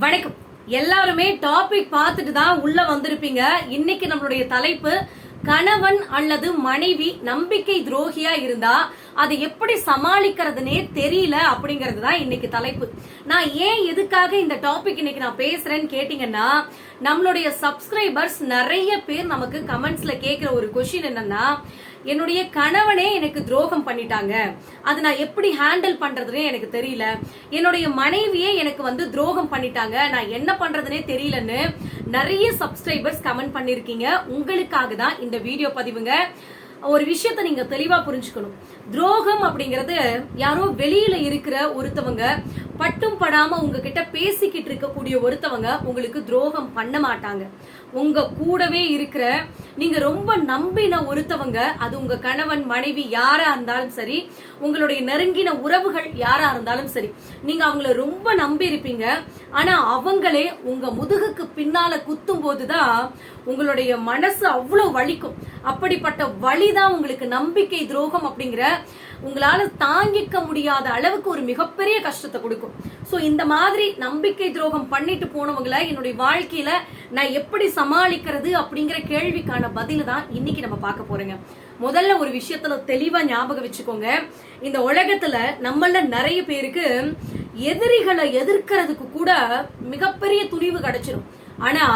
வணக்கம். எல்லாருமே டாபிக் பார்த்துட்டு தான் உள்ள வந்திருப்பீங்க. இன்னைக்கு நம்மளுடைய தலைப்பு கணவன் அல்லது மனைவி நம்பிக்கை துரோகியா இருந்தா அதை எப்படி சமாளிக்கிறதுனே தெரியல அப்படிங்கிறது தான் இன்னைக்கு தலைப்பு. நான் ஏன் எதுக்காக இந்த டாபிக் இன்னைக்கு நான் பேசுறேன்னு கேட்டீங்கன்னா நம்மளுடைய சப்ஸ்கிரைபர்ஸ் நிறைய பேர் நமக்கு கமெண்ட்ஸ்ல கேட்கிற ஒரு கொஷின் என்னன்னா என்னுடைய கணவனே எனக்கு துரோகம் பண்ணிட்டாங்க. அது நான் எப்படி ஹேண்டில் பண்றதுனே எனக்கு தெரியல. என்னுடைய மனைவியே எனக்கு வந்து துரோகம் பண்ணிட்டாங்க. நான் என்ன பண்றதுனே தெரியலன்னு நிறைய சப்ஸ்கிரைபர்ஸ் கமெண்ட் பண்ணிருக்கீங்க. உங்களுக்காக தான் இந்த வீடியோ பதிவுங்க. ஒரு விஷயத்த நீங்க தெளிவா புரிஞ்சுக்கணும். துரோகம் அப்படிங்கறது யாரோ வெளியில இருக்கிற ஒருத்தவங்க பட்டும் படாம உங்ககிட்ட பேசிக்கிட்டு இருக்கக்கூடிய ஒருத்தவங்க உங்களுக்கு துரோகம் பண்ண மாட்டாங்க. உங்க கூடவே இருக்கிற நீங்க ரொம்ப நம்பின ஒருத்தவங்க அது உங்க கணவன் மனைவி யாரா இருந்தாலும் சரி உங்களுடைய நெருங்கின உறவுகள் யாரா இருந்தாலும் சரி நீங்க அவங்கள ரொம்ப நம்பி இருப்பீங்க. ஆனா அவங்களே உங்க முதுகுக்கு பின்னால குத்தும் போதுதான் உங்களுடைய மனசு அவ்வளவு வலிக்கும். அப்படிப்பட்ட வழிதான் உங்களுக்கு நம்பிக்கை துரோகம் அப்படிங்கிற உங்களால தாங்கிக்க முடியாத அளவுக்கு ஒரு மிகப்பெரிய கஷ்டத்தை கொடுக்கும். ஸோ இந்த மாதிரி நம்பிக்கை துரோகம் பண்ணிட்டு போனவங்கள என்னுடைய வாழ்க்கையில நான் எப்படி சமாளிக்கிறது அப்படிங்கிற கேள்விக்கான பதில் தான் இன்னைக்கு நம்ம பார்க்க போறோங்க. முதல்ல ஒரு விஷயத்துல தெளிவா ஞாபகம் வச்சுக்கோங்க. இந்த உலகத்துல நம்மள நிறைய பேருக்கு எதிரிகளை எதிர்க்கிறதுக்கு கூட மிகப்பெரிய துணிவு கிடைச்சிடும் ஆனா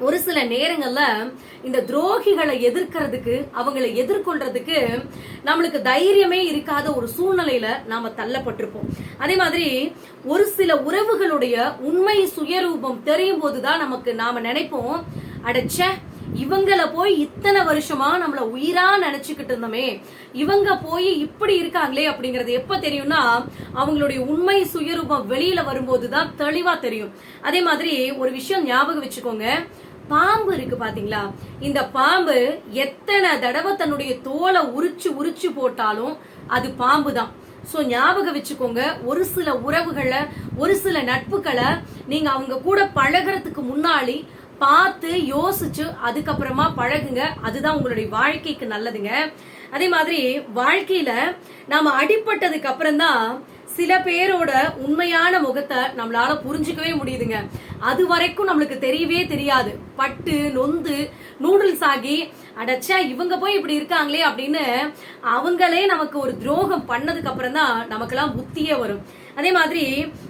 ஒரு சில நேரங்கள்ல இந்த துரோகிகளை எதிர்க்கிறதுக்கு அவங்களை எதிர்கொள்றதுக்கு நம்மளுக்கு தைரியமே இருக்காத ஒரு சூழ்நிலையில நாம தள்ளப்பட்டிருப்போம். அதே மாதிரி ஒரு சில உறவுகளுடைய உண்மை சுயரூபம் தெரியும் போதுதான் நமக்கு நாம நினைப்போம் அடைச்ச இவங்கள போய் இத்தனை வருஷமா நம்மள உயிரா நினைச்சுக்கிட்டு இருந்தோமே இவங்க போய் இப்படி இருக்காங்களே அப்படிங்கறது எப்ப தெரியும்னா அவங்களுடைய உண்மை சுயரூபம் வெளியில வரும்போதுதான் தெளிவா தெரியும். அதே மாதிரி ஒரு விஷயம் ஞாபகம் வச்சுக்கோங்க. பாம்பு இருக்கு பாத்தீங்களா? இந்த பாம்பு எத்தனை தடவை தன்னுடைய தோலை உரிச்சு உரிச்சு போட்டாலும் அது பாம்பு தான் ஸோ ஞாபகம் வச்சுக்கோங்க ஒரு சில உறவுகளை ஒரு சில நட்புகளை நீங்க அவங்க கூட பழகுறதுக்கு முன்னாடி பார்த்து யோசிச்சு அதுக்கப்புறமா பழகுங்க. அதுதான் உங்களுடைய வாழ்க்கைக்கு நல்லதுங்க. அதே மாதிரி வாழ்க்கையில நாம அடிப்பட்டதுக்கு அப்புறம் தான் சில பேரோட உண்மையான முகத்தை நம்மளால புரிஞ்சுக்கவே முடியுதுங்க. அது வரைக்கும் நம்மளுக்கு தெரியவே தெரியாது. பட்டு நொந்து நூடுல்ஸ் ஆகி அடச்சா இவங்க போய் இப்படி இருக்காங்களே அப்படின்னு அவங்களே நமக்கு ஒரு துரோகம் பண்ணதுக்கு அப்புறம் தான் நமக்கெல்லாம் புத்தியே வரும். அதே மாதிரி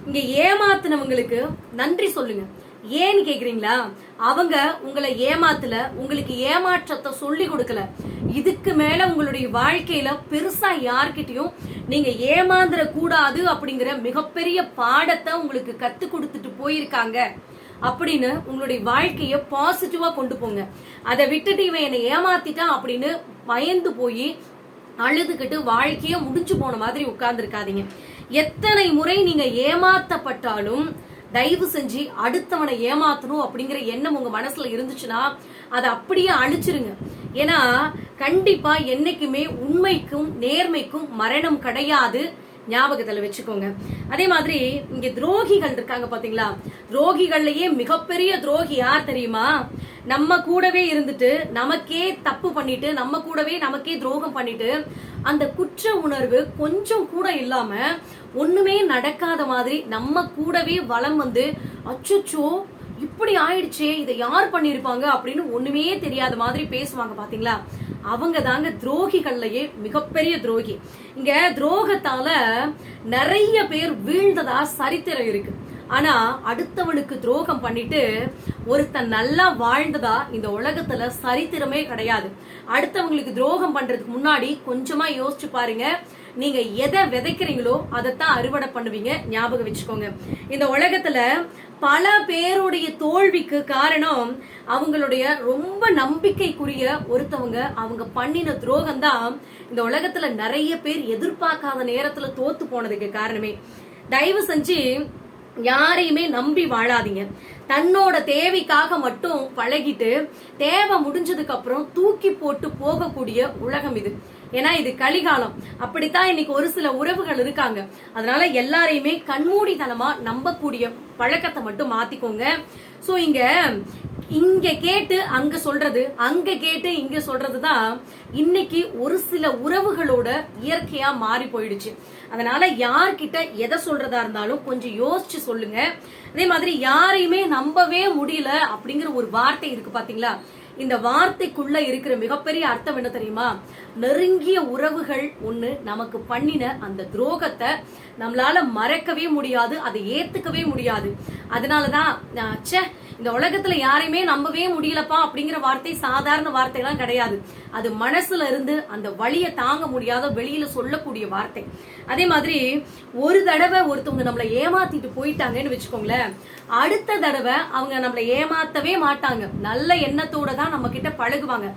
இங்க ஏமாத்தினவங்களுக்கு நன்றி சொல்லுங்க. ஏன்னு கேக்குறீங்களா? அவங்க உங்களை ஏமாத்துல உங்களுக்கு ஏமாற்றத்தை சொல்லி கொடுக்கல. இதுக்கு மேல உங்களுடைய வாழ்க்கையில பெருசா யார்கிட்டயும் நீங்க ஏமாந்துட கூடாது அப்படிங்கிற மிகப்பெரிய பாடத்தை உங்களுக்கு கத்து கொடுத்துட்டு போயிருக்காங்க அப்படின்னு உங்களுடைய வாழ்க்கைய பாசிட்டிவா கொண்டு போங்க. அதை விட்டுட்டு இவன் என்னை ஏமாத்திட்டான் அப்படின்னு பயந்து போய் அழுதுகிட்டு வாழ்க்கைய முடிஞ்சு போன மாதிரி உட்கார்ந்துருக்காதீங்க. எத்தனை முறை நீங்க ஏமாத்தப்பட்டாலும் தயவு செஞ்சு அடுத்தவனை ஏமாத்தணும் அப்படிங்கிற எண்ணம் உங்க மனசுல இருந்துச்சுன்னா அதை அப்படியே அழிச்சிருங்க. ஏன்னா கண்டிப்பா என்னைக்குமே உண்மைக்கும் நேர்மைக்கும் மரணம் கிடையாது. ஞாபகத்தில் வச்சுக்கோங்க. அதே மாதிரி இங்கே துரோகிகள் இருக்காங்க பார்த்தீங்களா துரோகிகள்லயே மிகப்பெரிய துரோகி யார் தெரியுமா? நம்ம கூடவே இருந்துட்டு நமக்கே தப்பு பண்ணிட்டு நம்ம கூடவே நமக்கே துரோகம் பண்ணிட்டு அந்த குற்ற உணர்வு கொஞ்சம் கூட இல்லாம ஒண்ணுமே நடக்காத மாதிரி நம்ம கூடவே வளம் வந்து அச்சுச்சோ இப்படி ஆயிடுச்சே இதை யார் பண்ணிருப்பாங்க அப்படின்னு ஒண்ணுமே தெரியாத மாதிரி பேசுவாங்க பாத்தீங்களா? அவங்க தாங்க துரோகிகள்லயே மிகப்பெரிய துரோகி. இங்க துரோகத்தால நிறைய பேர் வீழ்ந்ததா சரித்திரம் இருக்கு. ஆனா அடுத்தவனுக்கு துரோகம் பண்ணிட்டு ஒருத்தன் நல்லா வாழ்ந்ததா இந்த உலகத்துல சரித்திரமே கிடையாது. அடுத்தவங்களுக்கு துரோகம் பண்றதுக்கு முன்னாடி கொஞ்சமா யோசிச்சு பாருங்க. நீங்க எதை விதைக்கிறீங்களோ அதைத்தான் அறுவடை பண்ணுவீங்க. ஞாபகம் வச்சுக்கோங்க. இந்த உலகத்துல பல பேருடைய தோல்விக்கு காரணம் அவங்களுடைய ரொம்ப நம்பிக்கைக்குரிய ஒருத்தவங்க அவங்க பண்ணின துரோகம் தான் இந்த உலகத்துல நிறைய பேர் எதிர்பார்க்காத நேரத்துல தோத்து போனதுக்கு காரணமே. தயவு செஞ்சு யாரையுமே நம்பி வாழாதீங்க. தன்னோட தேவைக்காக மட்டும் பழகிட்டு தேவை முடிஞ்சதுக்கு அப்புறம் தூக்கி போட்டு போகக்கூடிய உலகம் இது. ஏன்னா இது கலிகாலம். அப்படித்தான் இன்னைக்கு ஒரு சில உறவுகள் இருக்காங்க. அதனால எல்லாரையுமே கண்மூடித்தனமா நம்பக்கூடிய பழக்கத்தை மட்டும் மாத்திக்கோங்க. ஸோ இங்க இங்க கேட்டு அங்க சொல்றது அங்க கேட்டு இங்க சொல்றது தான் இன்னைக்கு ஒரு சில உறவுகளோட இயற்கையா மாறி போயிடுச்சு. அதனால யார்கிட்ட எதை சொல்றதா இருந்தாலும் கொஞ்சம் யோசிச்சு சொல்லுங்க. அதே மாதிரி யாரையுமே நம்பவே முடியல அப்படிங்கிற ஒரு வார்த்தை இருக்கு பாத்தீங்களா? இந்த வார்த்தைக்குள்ள இருக்கிற மிகப்பெரிய அர்த்தம் என்ன தெரியுமா? நெருங்கிய உறவுகள் ஒண்ணு நமக்கு பண்ணின அந்த துரோகத்தை நம்மளால மறக்கவே முடியாது அதை ஏத்துக்கவே முடியாது. அதனாலதான் நான், ச்சே இந்த உலகத்துல யாரையுமே நம்பவே முடியலப்பா அப்படிங்கிற வார்த்தை சாதாரண வார்த்தைலாம் கிடையாது. அது மனசுல இருந்து அந்த வழியை தாங்க முடியாத வெளியில சொல்லக்கூடிய வார்த்தை. அதே மாதிரி ஒரு தடவை ஒருத்தவங்க நம்மளை ஏமாத்திட்டு போயிட்டாங்கன்னு வச்சுக்கோங்களேன் அடுத்த தடவை அவங்க நம்மளை ஏமாத்தவே மாட்டாங்க. நல்ல எண்ணத்தோட தான் நம்ம கிட்ட பழகுவாங்க.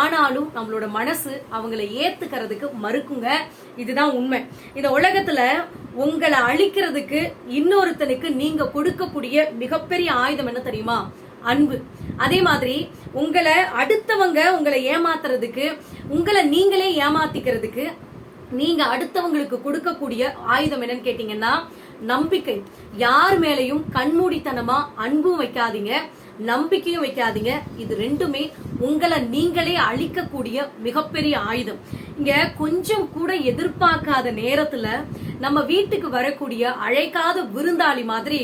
ஆனாலும் நம்மளோட மனசு அவங்கள ஏத்துக்கிறதுக்கு மறுக்குங்க. இதுதான் உண்மை. இந்த உலகத்துல உங்களை அழிக்கிறதுக்கு இன்னொருத்தனுக்கு நீங்க கொடுக்கக்கூடிய மிகப்பெரிய ஆயுதம் என்ன தெரியும்? அன்பு. அதே மாதிரி உங்களை அடுத்தவங்க உங்களை ஏமாத்துறதுக்கு உங்களை நீங்களே ஏமாத்திக்கிறதுக்கு நீங்க அடுத்தவங்களுக்கு கொடுக்கக்கூடிய ஆயுதம் என்னன்னு கேட்டீங்கன்னா நம்பிக்கை. யார் மேலையும் கண்மூடித்தனமா அன்பும் வைக்காதீங்க நம்பிக்கையும் வைக்காதீங்க. இது ரெண்டுமே உங்களை நீங்களே அழிக்கக்கூடிய மிகப்பெரிய ஆயுதம். இங்க கொஞ்சம் கூட எதிர்பார்க்காத நேரத்துல நம்ம வீட்டுக்கு வரக்கூடிய அழைக்காத விருந்தாளி மாதிரி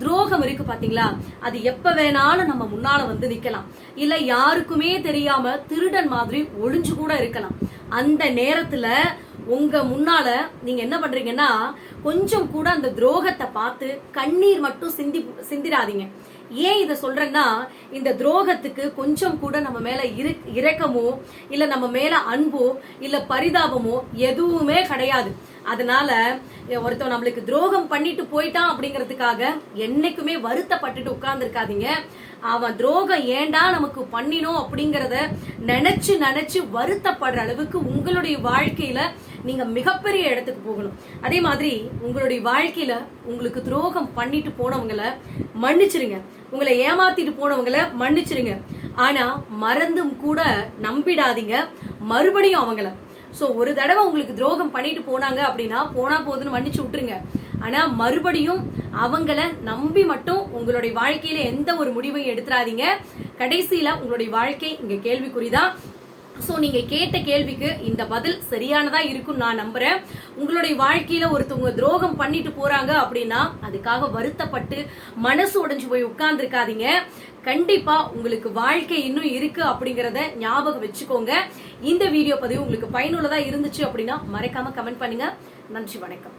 துரோகம் இருக்கு பாத்தீங்களா? அது எப்ப வேணாலும் நம்ம முன்னால வந்து நிக்கலாம். இல்ல யாருக்குமே தெரியாம திருடன் மாதிரி ஒளிஞ்சு கூட இருக்கலாம். அந்த நேரத்துல உங்க முன்னால நீங்க என்ன பண்றீங்கன்னா கொஞ்சம் கூட அந்த துரோகத்தை பார்த்து கண்ணீர் மட்டும் சிந்தி சிந்திராதீங்க. ஏன் இதை சொல்றேன்னா இந்த துரோகத்துக்கு கொஞ்சம் கூட நம்ம மேல இரு- இரக்கமோ இல்ல நம்ம மேல அன்போ இல்ல பரிதாபமோ எதுவுமே கிடையாது. அதனால ஒருத்தன் நம்மளுக்கு துரோகம் பண்ணிட்டு போயிட்டான் அப்படிங்கறதுக்காக என்னைக்குமே வருத்தப்பட்டுட்டு உட்கார்ந்துருக்காதீங்க. அவன் துரோகம் ஏண்டா நமக்கு பண்ணினோம் அப்படிங்கறத நினைச்சு நினைச்சு வருத்தப்படுற அளவுக்கு உங்களுடைய வாழ்க்கையில நீங்க மிகப்பெரிய இடத்துக்கு போகணும். அதே மாதிரி உங்களுடைய வாழ்க்கையில உங்களுக்கு துரோகம் பண்ணிட்டு போனவங்கள மன்னிச்சிருங்க. உங்களை ஏமாத்திட்டு போனவங்களை மன்னிச்சிருங்க. ஆனா மறந்தும் கூட நம்பிடாதீங்க. மறுபடியும் அவங்கள. ஸோ ஒரு தடவை உங்களுக்கு துரோகம் பண்ணிட்டு போனாங்க அப்படின்னா போனா போதுன்னு மன்னிச்சு விட்டுருங்க. ஆனா மறுபடியும் அவங்கள நம்பி மட்டும் உங்களுடைய வாழ்க்கையில எந்த ஒரு முடிவையும் எடுத்துறாதீங்க கடைசியில உங்களுடைய வாழ்க்கை இங்க கேள்விக்குறிதான். ஸோ நீங்க கேட்ட கேள்விக்கு இந்த பதில் சரியானதா இருக்கும் நான் நம்புறேன். உங்களுடைய வாழ்க்கையில ஒருத்தவங்க துரோகம் பண்ணிட்டு போறாங்க அப்படின்னா அதுக்காக வருத்தப்பட்டு மனசு உடைஞ்சு போய் உட்கார்ந்துருக்காதீங்க. கண்டிப்பா உங்களுக்கு வாழ்க்கை இன்னும் இருக்கு அப்படிங்கறத ஞாபகம் வச்சுக்கோங்க. இந்த வீடியோ பதிவு உங்களுக்கு பயனுள்ளதா இருந்துச்சு அப்படின்னா மறைக்காம கமெண்ட் பண்ணுங்க. நன்றி வணக்கம்.